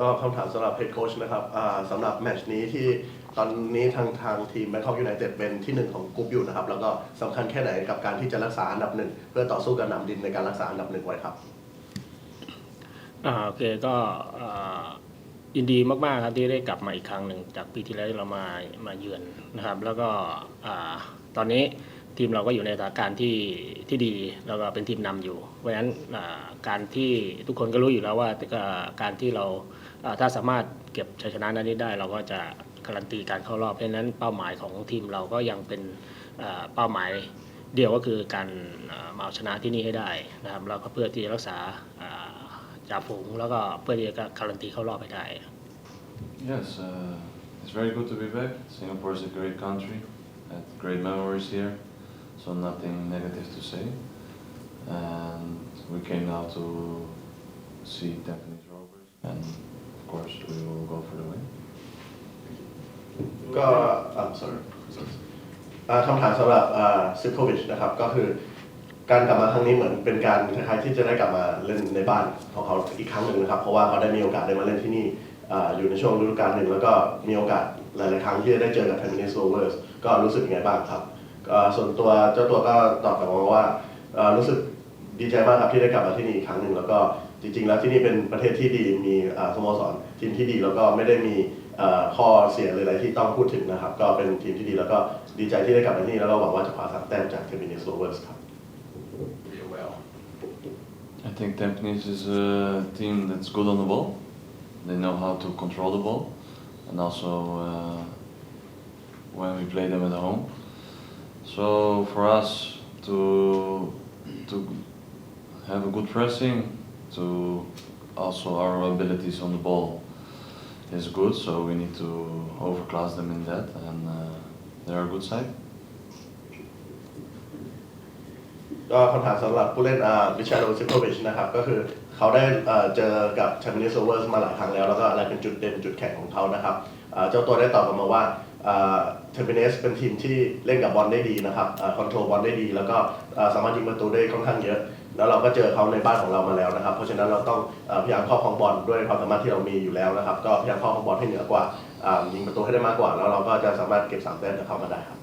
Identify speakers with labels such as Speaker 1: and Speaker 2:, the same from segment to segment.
Speaker 1: ก็คำถามสำหรับเฮดโค้ชนะครับอ่าสำหรับแมตช์นี้ที่ตอนนี้ทางทางทีมแบงคอกยูไนเต็ดเป็นที่หนึ่งของกรุ๊ปอยู่นะครับ แล้วก็สำคัญแค่ไหนกับการที่จะรักษาอันดับหนึ่งเพื่อต่อสู้กับหนำดินในการรักษาอันดับหนึ่งไว้ครับ
Speaker 2: อ่าโอเคก็อ่ายินดีมากๆครับที่ได้กลับมาอีกครั้งหนึ่งจากปีที่แล้วที่เรามามาเยือนนะครับ แล้วก็อ่าตอนนี้ ทีมเราก็อยู่ในสถานการณ์ที่ที่ดีแล้วก็เป็นทีมนำอยู่ เพราะฉะนั้นการที่ทุกคนก็รู้อยู่แล้วว่าการที่เราถ้าสามารถเก็บชัยชนะนั้นได้ เราก็จะการันตีการเข้ารอบเพราะฉะนั้นเป้าหมายของทีมเราก็ยังเป็นเป้าหมายเดียวก็คือการมาเอาชนะที่นี่ให้ได้นะครับแล้วก็เพื่อที่จะรักษาอ่าจ่าฝูงแล้วก็เพื่อที่จะการันตีเข้ารอบไปได้
Speaker 3: Yes, uh, it's very good to be back. Singapore is a great country, had great memories here, so nothing negative to say. And we came now to see Japanese Rovers, and of course we will go for the win.
Speaker 1: ก็อ่า sorry อ่าคำถามสำหรับซิโควิชนะครับ ก็คือการกลับมาครั้งนี้เหมือนเป็นการคล้ายๆที่จะได้กลับมาเล่นในบ้านของเขาอีกครั้งหนึ่งนะครับ เพราะว่าเขาได้มีโอกาสได้มาเล่นที่นี่อ่าอยู่ในช่วงฤดูกาลหนึ่งแล้วก็มีโอกาสหลายๆครั้งที่จะได้เจอกับ t e m i n e s Rovers ก็รู้สึกยังไงบ้างครับ ส่วนตัวเจ้าตัวก็ตอบกลับมาว่ารู้สึกดีใจมากครับที่ได้กลับมาที่นี่อีกครั้งหนึ่งแล้วก็จริง ๆ แล้วที่นี่เป็นประเทศที่ดีมีสโมสรทีมที่ดีแล้วก็ไม่ได้มีข้อเสียหรืออะไรที่ต้องพูดถึงนะครับ ก็เป็นทีมที่ดีแล้วก็ดีใจที่ได้กลับมาที่นี่แล้วก็หวังว่าจะคว้าสามแต้มจากเทอร์มิน s สโลเวอร์สครับ
Speaker 3: I think Tampines is a team that's good on the ball. They know how to control the ball, and also uh, when we play them at home. So for us to to have a good pressing, to also our abilities on the ball is good. So we need to overclass them in that, and uh, they're a good side.
Speaker 1: ก็คำถามสำหรับผู้เล่นวิชาโดซิโควิชนะครับ ก็คือ เขาได้เจอกับเทอร์มิน s สโลเวอร์มาหลายครั้งแล้ว แล้วก็อะไรเป็นจุดเด่นจุดแข็งของเขานะครับเจ้าตัวได้ตอบกลับมาว่าเทอร์มิน s เป็นทีมที่เล่นกับบอลได้ดีนะครับคอนโทรลบอลได้ดี แล้วก็สามารถยิงประตูได้ค่อนข้างเยอะ แล้วเราก็เจอเขาในบ้านของเรามาแล้วนะครับ เพราะฉะนั้นเราต้องพยายามครอบครองบอลด้วยความสามารถที่เรามีอยู่แล้วนะครับ ก็พยายามครอบครองบอลให้เหนือกว่ายิงประตูให้ได้มากกว่า แล้วเราก็จะสามารถเก็บสามแต้มจากเขามาได้ครับ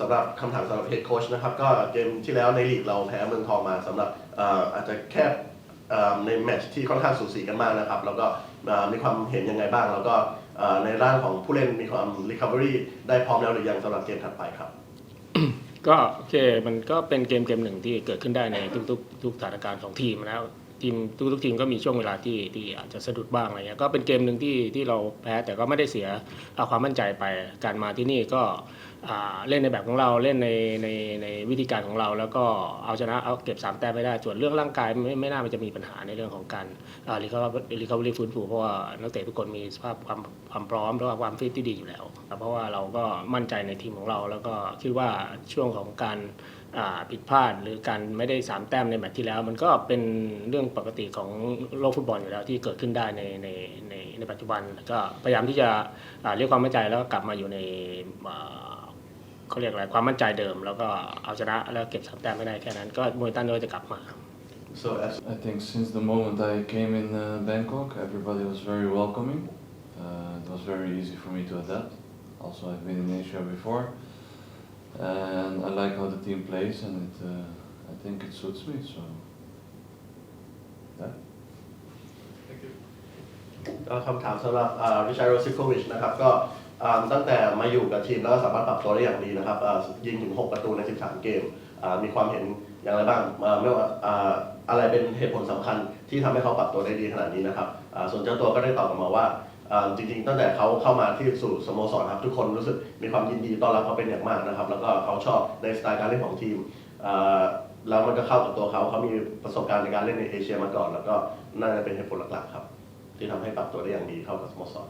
Speaker 1: สำหรับคำถามสำหรับเฮดโค้ชนะครับก็เกมที่แล้วในลีกเราแพ้เมืองทองมาสำหรับอาจจะแค่ในแมตช์ที่ค่อนข้างสูสีกันมากนะครับ แล้วก็มีความเห็นยังไงบ้าง แล้วก็ในร่างของผู้เล่นมีความ recovery ได้พร้อมแล้วหรือยังสำหรับเกมถัดไปครับ
Speaker 2: ก็โอเคมันก็เป็นเกมเกมหนึ่งที่เกิดขึ้นได้ในทุกๆทุกสถานการณ์ของทีมแล้ว ทีมทุกๆทีมก็มีช่วงเวลาที่ที่อาจจะสะดุดบ้างอะไรเงี้ยก็เป็นเกมหนึ่งที่ที่เราแพ้แต่ก็ไม่ได้เสียเอาความมั่นใจไปการมาที่นี่ก็เล่นในแบบของเราเล่นในในในวิธีการของเรา แล้วก็เอาชนะเอาเก็บสามแต้มไม่ได้ส่วนเรื่องร่างกายไม่ไม่น่ามันจะมีปัญหาในเรื่องของการรีคารีคาบรีฟื้นฟูเพราะว่านักเตะทุกคนมีสภาพความความพร้อมแล้วก็ความฟิตที่ดีอยู่แล้ว เพราะว่าเราก็มั่นใจในทีมของเรา แล้วก็คิดว่าช่วงของการผิดพลาด หรือการไม่ได้สามแต้มในแมตช์ที่แล้ว มันก็เป็นเรื่องปกติของโลกฟุตบอลอยู่แล้วที่เกิดขึ้นได้ในในในในปัจจุบันก็พยายามที่จะเรียกความมั่นใจแล้วก็กลับมาอยู่ในเขาเรียกอะไรความมั่นใจเดิม แล้วก็เอาชนะแล้วเก็บสามแต้มไม่ได้แค่นั้นก็มวยตันก็จะกลับมา
Speaker 1: so as
Speaker 3: I think since the moment I came in uh, Bangkok, everybody was very welcoming. Uh, it was very easy for me to adapt. Also, I've been in Asia before, and I like how the team plays, and it, uh, I think it suits me. So, yeah.
Speaker 1: ก็คำถามสำหรับวิชาโรซิโควิชนะครับก็อ่าตั้งแต่มาอยู่กับทีมแล้วก็สามารถปรับตัวได้อย่างดีนะครับอ่ายิงถึง 6 ประตูใน 13 เกมอ่ามีความเห็นอย่างไรบ้างอ่าไม่ว่าอ่าอะไรเป็นเหตุผลสำคัญที่ทำให้เขาปรับตัวได้ดีขนาดนี้นะครับ ส่วนเจ้าตัวก็ได้ตอบกลับมาว่าจริงๆตั้งแต่เขาเข้ามาที่สู่สโมสรครับทุกคนรู้สึกมีความยินดีต้อนรับเขาเป็นอย่างมากนะครับ แล้วก็เขาชอบในสไตล์การเล่นของทีมแล้วมันก็เข้ากับตัวเขาเขามีประสบการณ์ในการเล่นในเอเชียมาก่อน แล้วก็น่าจะเป็นเหตุผลหลักๆครับ ที่ทำให้ปรับตัวได้อย่างดีเข้ากับสโมสร